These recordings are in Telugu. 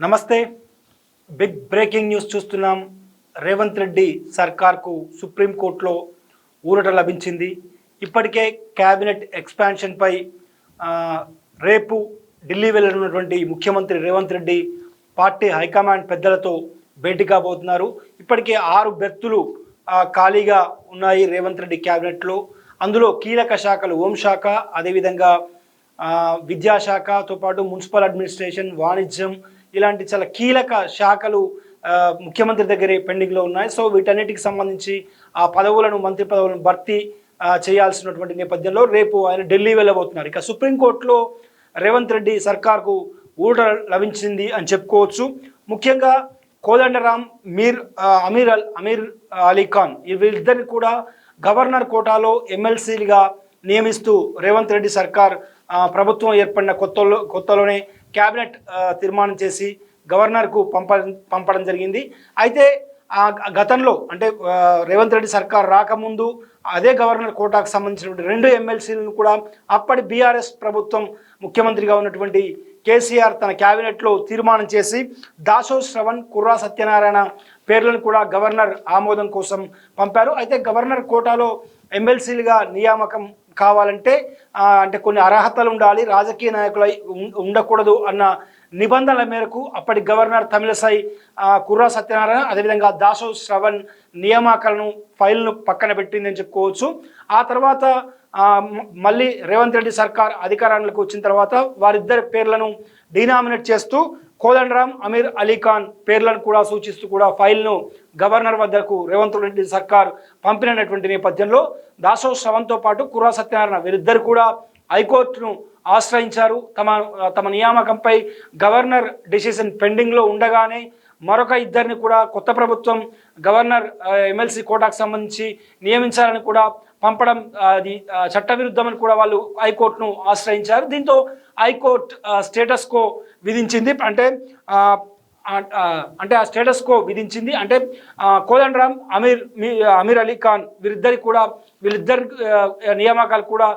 నమస్తే. బిగ్ బ్రేకింగ్ న్యూస్ చూస్తున్నాం. రేవంత్ రెడ్డి సర్కార్కు సుప్రీంకోర్టులో ఊరట లభించింది. ఇప్పటికే క్యాబినెట్ ఎక్స్పాన్షన్పై రేపు ఢిల్లీ వెళ్ళనున్నటువంటి ముఖ్యమంత్రి రేవంత్ రెడ్డి పార్టీ హైకమాండ్ పెద్దలతో భేటీ కాబోతున్నారు. ఇప్పటికే ఆరు బెర్తులు ఖాళీగా ఉన్నాయి రేవంత్ రెడ్డి క్యాబినెట్లో. అందులో కీలక శాఖలు హోంశాఖ అదేవిధంగా విద్యాశాఖతో పాటు మున్సిపల్ అడ్మినిస్ట్రేషన్ వాణిజ్యం ఇలాంటి చాలా కీలక శాఖలు ముఖ్యమంత్రి దగ్గరే పెండింగ్లో ఉన్నాయి. సో వీటన్నిటికి సంబంధించి ఆ పదవులను మంత్రి పదవులను భర్తీ చేయాల్సినటువంటి నేపథ్యంలో రేపు ఆయన ఢిల్లీ వెళ్ళబోతున్నారు. ఇక సుప్రీంకోర్టులో రేవంత్ రెడ్డి సర్కార్కు ఊట లభించింది అని చెప్పుకోవచ్చు. ముఖ్యంగా కోదండరాం మీర్ అమీర్ అల్ అమీర్ అలీ ఖాన్ వీరిద్దరిని కూడా గవర్నర్ కోటాలో ఎమ్మెల్సీలుగా నియమిస్తూ రేవంత్ రెడ్డి సర్కార్ ప్రభుత్వం ఏర్పడిన కొత్తలో కొత్తలోనే క్యాబినెట్ తీర్మానం చేసి గవర్నర్కు పంప పంపడం జరిగింది. అయితే ఆ గతంలో అంటే రేవంత్ రెడ్డి సర్కార్ రాకముందు అదే గవర్నర్ కోటాకు సంబంధించినటువంటి రెండు ఎమ్మెల్సీలను కూడా అప్పటి బీఆర్ఎస్ ప్రభుత్వం ముఖ్యమంత్రిగా ఉన్నటువంటి కేసీఆర్ తన క్యాబినెట్లో తీర్మానం చేసి దాసో శ్రవణ్ కుర్రా సత్యనారాయణ పేర్లను కూడా గవర్నర్ ఆమోదం కోసం పంపారు. అయితే గవర్నర్ కోటాలో ఎమ్మెల్సీలుగా నియామకం కావాలంటే అంటే కొన్ని అర్హతలు ఉండాలి రాజకీయ నాయకులై ఉం- ఉండకూడదు అన్న నిబంధనల మేరకు అప్పటి గవర్నర్ తమిళసై కుర్రా సత్యనారాయణ అదేవిధంగా దాసో శ్రవణ్ నియామకాలను ఫైల్ను పక్కన పెట్టిందని చెప్పుకోవచ్చు. ఆ తర్వాత మళ్ళీ రేవంత్ రెడ్డి సర్కార్ అధికారంలోకి వచ్చిన తర్వాత వారిద్దరి పేర్లను డినామినేట్ చేస్తూ కోదండరాం అమీర్ అలీ ఖాన్ పేర్లను కూడా సూచిస్తూ కూడా ఫైల్ను గవర్నర్ వద్దకు రేవంత్ రెడ్డి సర్కార్ పంపినటువంటి నేపథ్యంలో దాసో శ్రవంతో పాటు కుర్రా సత్యనారాయణ వీరిద్దరు కూడా హైకోర్టును ఆశ్రయించారు. తమ తమ నియామకంపై గవర్నర్ డిసిషన్ పెండింగ్లో ఉండగానే మరొక ఇద్దరిని కూడా కొత్త ప్రభుత్వం గవర్నర్ ఎమ్మెల్సీ కోటాకు సంబంధించి నియమించాలని కూడా పంపడం అది చట్టవిరుద్ధమని కూడా వాళ్ళు హైకోర్టును ఆశ్రయించారు. దీంతో హైకోర్టు స్టేటస్కో విధించింది. అంటే అంటే ఆ స్టేటస్ కో విధించింది. అంటే కోదండరామ్ అమీర్ మీ అమీర్ అలీ ఖాన్ వీరిద్దరికి కూడా వీళ్ళిద్దరి నియామకాలు కూడా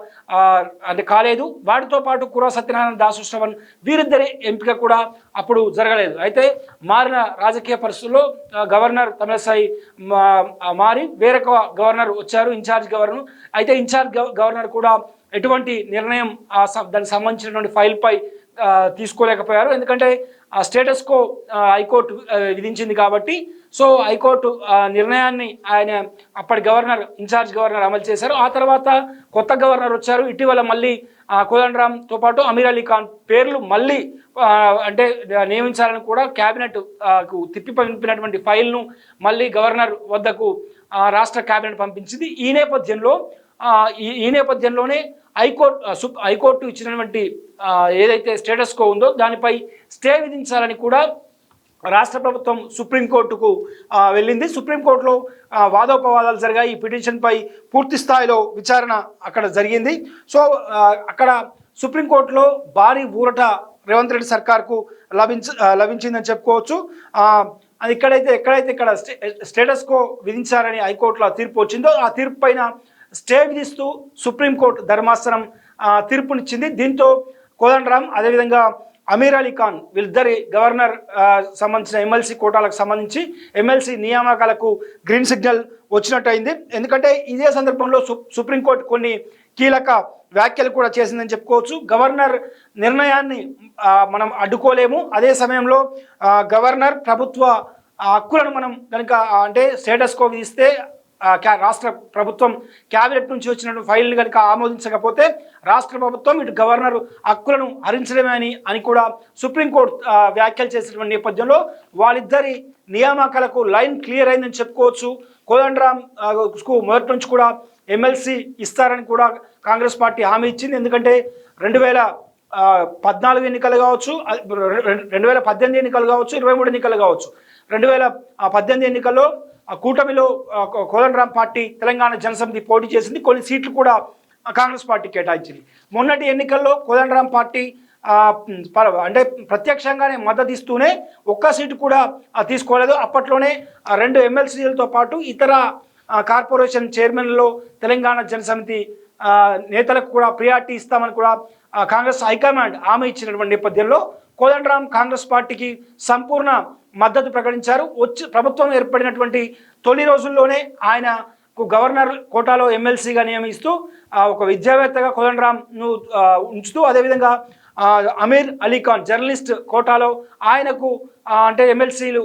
అంటే కాలేదు. వాటితో పాటు కురా సత్యనారాయణ దాసు శ్రవణ్ వీరిద్దరి ఎంపిక కూడా అప్పుడు జరగలేదు. అయితే మారిన రాజకీయ పరిస్థితుల్లో గవర్నర్ తమిళసాయి మారి వేరొక గవర్నర్ వచ్చారు ఇన్ఛార్జ్ గవర్నర్. అయితే ఇన్ఛార్జ్ గవర్నర్ కూడా ఎటువంటి నిర్ణయం దానికి సంబంధించినటువంటి ఫైల్పై తీసుకోలేకపోయారు. ఎందుకంటే ఆ స్టేటస్ కో హైకోర్టు విధించింది కాబట్టి సో హైకోర్టు నిర్ణయాన్ని ఆయన అప్పటి గవర్నర్ ఇన్ఛార్జ్ గవర్నర్ అమలు చేశారు. ఆ తర్వాత కొత్త గవర్నర్ వచ్చారు. ఇటీవల మళ్ళీ కోదండరామ్తో పాటు అమీర్ అలీ ఖాన్ పేర్లు మళ్ళీ అంటే నియమించాలని కూడా క్యాబినెట్ తిప్పి పంపినటువంటి ఫైల్ను మళ్ళీ గవర్నర్ వద్దకు రాష్ట్ర క్యాబినెట్ పంపించింది. ఈ నేపథ్యంలో ఈ ఈ నేపథ్యంలోనే హైకోర్టు హైకోర్టు ఇచ్చినటువంటి ఏదైతే స్టేటస్ కో ఉందో దానిపై స్టే విధించాలని కూడా రాష్ట్ర ప్రభుత్వం సుప్రీంకోర్టుకు వెళ్ళింది. సుప్రీంకోర్టులో వాదోపవాదాలు జరిగాయి. ఈ పిటిషన్పై పూర్తి స్థాయిలో విచారణ అక్కడ జరిగింది. సో అక్కడ సుప్రీంకోర్టులో భారీ ఊరట రేవంత్ రెడ్డి సర్కార్కు లభించ లభించిందని చెప్పుకోవచ్చు. అది ఇక్కడైతే ఎక్కడైతే ఇక్కడ స్టే స్టేటస్ కో విధించారని హైకోర్టులో తీర్పు వచ్చిందో ఆ తీర్పు పైన స్టే విధిస్తూ సుప్రీంకోర్టు ధర్మాసనం ఆ, తీర్పునిచ్చింది. దీంతో కోదండరాం అదేవిధంగా అమీర్ అలీ ఖాన్ వీళ్ళిద్దరి గవర్నర్ సంబంధించిన ఎమ్మెల్సీ కోటాలకు సంబంధించి ఎమ్మెల్సీ నియామకాలకు గ్రీన్ సిగ్నల్ వచ్చినట్టయింది. ఎందుకంటే ఇదే సందర్భంలో సు సుప్రీంకోర్టు కొన్ని కీలక వ్యాఖ్యలు కూడా చేసిందని చెప్పుకోవచ్చు. గవర్నర్ నిర్ణయాన్ని మనం అడ్డుకోలేము. అదే సమయంలో గవర్నర్ ప్రభుత్వ ఆ హక్కులను మనం కనుక అంటే స్టేటస్ కో విధిస్తే రాష్ట్ర ప్రభుత్వం క్యాబినెట్ నుంచి వచ్చినటువంటి ఫైల్ని కనుక ఆమోదించకపోతే రాష్ట్ర ప్రభుత్వం ఇటు గవర్నర్ హక్కులను హరించడమే అని అని కూడా సుప్రీంకోర్టు వ్యాఖ్యలు చేసినటువంటి నేపథ్యంలో వాళ్ళిద్దరి నియామకాలకు లైన్ క్లియర్ అయిందని చెప్పుకోవచ్చు. కోదండరాం మొదటి నుంచి కూడా ఎమ్మెల్సీ ఇస్తారని కూడా కాంగ్రెస్ పార్టీ హామీ ఇచ్చింది. ఎందుకంటే రెండు వేల పద్నాలుగు ఎన్నికలు కావచ్చు రెండు వేల పద్దెనిమిది ఎన్నికలు కావచ్చు ఇరవై మూడు ఎన్నికలు కావచ్చు. రెండు వేల పద్దెనిమిది ఎన్నికల్లో కూటమిలో కోదండరామ్ పార్టీ తెలంగాణ జనసమితి పోటీ చేసింది. కొన్ని సీట్లు కూడా కాంగ్రెస్ పార్టీ కేటాయించింది. మొన్నటి ఎన్నికల్లో కోదండరామ్ పార్టీ అంటే ప్రత్యక్షంగానే మద్దతు ఇస్తూనే ఒక్క సీటు కూడా తీసుకోలేదు. అప్పట్లోనే ఆ, రెండు ఎమ్మెల్సీలతో పాటు ఇతర కార్పొరేషన్ చైర్మన్లో తెలంగాణ జనసమితి నేతలకు కూడా ప్రియారిటీ ఇస్తామని కూడా కాంగ్రెస్ హైకమాండ్ ఆమె ఇచ్చినటువంటి నేపథ్యంలో కోదండరాం కాంగ్రెస్ పార్టీకి సంపూర్ణ మద్దతు ప్రకటించారు. వచ్చి ప్రభుత్వం ఏర్పడినటువంటి తొలి రోజుల్లోనే ఆయన గవర్నర్ కోటాలో ఎమ్మెల్సీగా నియమిస్తూ ఒక విద్యావేత్తగా కోదండరాంను ఉంచుతూ అదేవిధంగా అమీర్ అలీఖాన్ జర్నలిస్ట్ కోటాలో ఆయనకు అంటే ఎమ్మెల్సీలు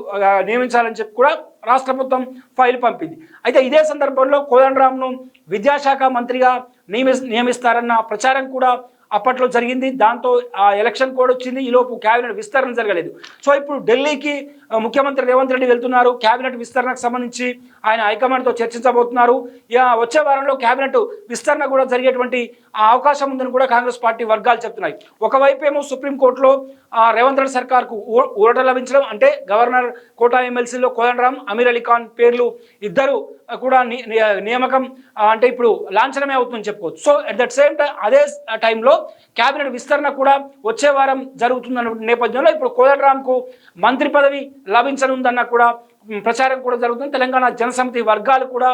నియమించాలని చెప్పి కూడా రాష్ట్ర ప్రభుత్వం ఫైల్ పంపింది. అయితే ఇదే సందర్భంలో కోదండరామ్ను విద్యాశాఖ మంత్రిగా నియమి నియమిస్తారన్న ప్రచారం కూడా అప్పట్లో జరిగింది. దాంతో ఆ ఎలక్షన్ కోడ్ వచ్చింది. ఈలోపు క్యాబినెట్ విస్తరణ జరగలేదు. సో ఇప్పుడు ఢిల్లీకి ముఖ్యమంత్రి రేవంత్ రెడ్డి వెళ్తున్నారు. క్యాబినెట్ విస్తరణకు సంబంధించి ఆయన హైకమాండ్తో చర్చించబోతున్నారు. వచ్చే వారంలో క్యాబినెట్ విస్తరణ కూడా జరిగేటువంటి ఆ అవకాశం ఉందని కూడా కాంగ్రెస్ పార్టీ వర్గాలు చెప్తున్నాయి. ఒకవైపు ఏమో సుప్రీంకోర్టులో రేవంత్ రెడ్డి సర్కార్కు ఊరట లభించడం అంటే గవర్నర్ కోటా ఎమ్మెల్సీలో కోదండరామ్ అమీర్ అలీ ఖాన్ పేర్లు ఇద్దరు కూడా ని- నియామకం అంటే ఇప్పుడు లాంఛనమే అవుతుందని చెప్పుకోవచ్చు. So at that same time అదే టైంలో క్యాబినెట్ విస్తరణ కూడా వచ్చే వారం జరుగుతుందన్న నేపథ్యంలో ఇప్పుడు కోదటరామ్కు మంత్రి పదవి లభించనుందన్న కూడా ప్రచారం కూడా జరుగుతుంది. తెలంగాణ జనసమితి వర్గాలు కూడా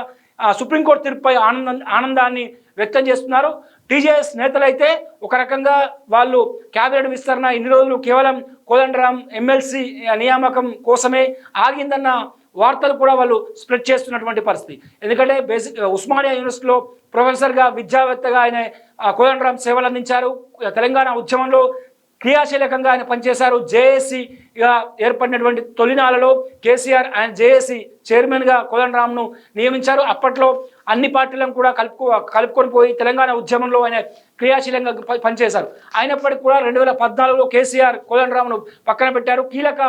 సుప్రీంకోర్టు తీర్పుపై ఆనందం ఆనందాన్ని వ్యక్తం చేస్తున్నారు. టీజేఎస్ నేతలైతే ఒక రకంగా వాళ్ళు క్యాబినెట్ విస్తరణ ఇన్ని రోజులు కేవలం కోదండరాం ఎమ్మెల్సీ నియామకం కోసమే ఆగిందన్న వార్తలు కూడా వాళ్ళు స్ప్రెడ్ చేస్తున్నటువంటి పరిస్థితి. ఎందుకంటే బేసిక్ ఉస్మానియా యూనివర్సిటీలో ప్రొఫెసర్గా విద్యావేత్తగా ఆయన కోదండరామ్ సేవలు అందించారు. తెలంగాణ ఉద్యమంలో క్రియాశీలకంగా ఆయన పనిచేశారు. జేఏసీగా ఏర్పడినటువంటి తొలినాలలో కేసీఆర్ ఆయన జేఏసీ చైర్మన్గా కోదండరామ్ను నియమించారు. అప్పట్లో అన్ని పార్టీలను కూడా కలుపుకో కలుపుకొని పోయి తెలంగాణ ఉద్యమంలో ఆయన క్రియాశీలంగా పనిచేశారు. అయినప్పటికీ కూడా రెండు వేల పద్నాలుగులో కేసీఆర్ కోదండరామ్ను పక్కన పెట్టారు. కీలక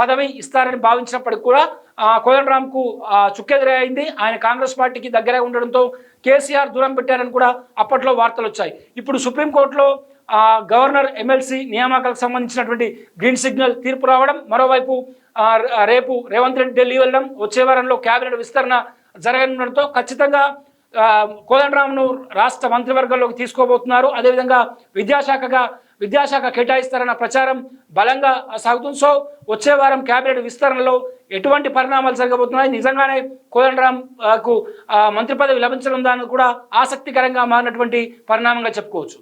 పదవి ఇస్తారని భావించినప్పటికీ కూడా ఆ, చుక్కెదురైంది ఆయన కాంగ్రెస్ పార్టీకి దగ్గరే ఉండడంతో కేసీఆర్ దూరం పెట్టారని కూడా అప్పట్లో వార్తలు వచ్చాయి ఇప్పుడు సుప్రీంకోర్టులో గవర్నర్ ఎమ్మెల్సీ నియామకాలకు సంబంధించినటువంటి గ్రీన్ సిగ్నల్ తీర్పు రావడం మరోవైపు రేపు రేవంత్ రెడ్డి ఢిల్లీ వెళ్ళడం వచ్చే వారంలో కేబినెట్ విస్తరణ జరగనుండడంతో ఖచ్చితంగా ఆ, రాష్ట్ర మంత్రివర్గంలోకి తీసుకోబోతున్నారు. అదేవిధంగా విద్యాశాఖగా విద్యాశాఖ కేటాయిస్తారన్న ప్రచారం బలంగా సాగుతుంది. సో వచ్చే వారం కేబినెట్ విస్తరణలో ఎటువంటి పరిణామాలు జరగబోతున్నాయి? నిజంగానే కోదండరాంకు మంత్రి పదవి లభించడం దాన్ని కూడా ఆసక్తికరంగా మారినటువంటి పరిణామంగా చెప్పుకోవచ్చు.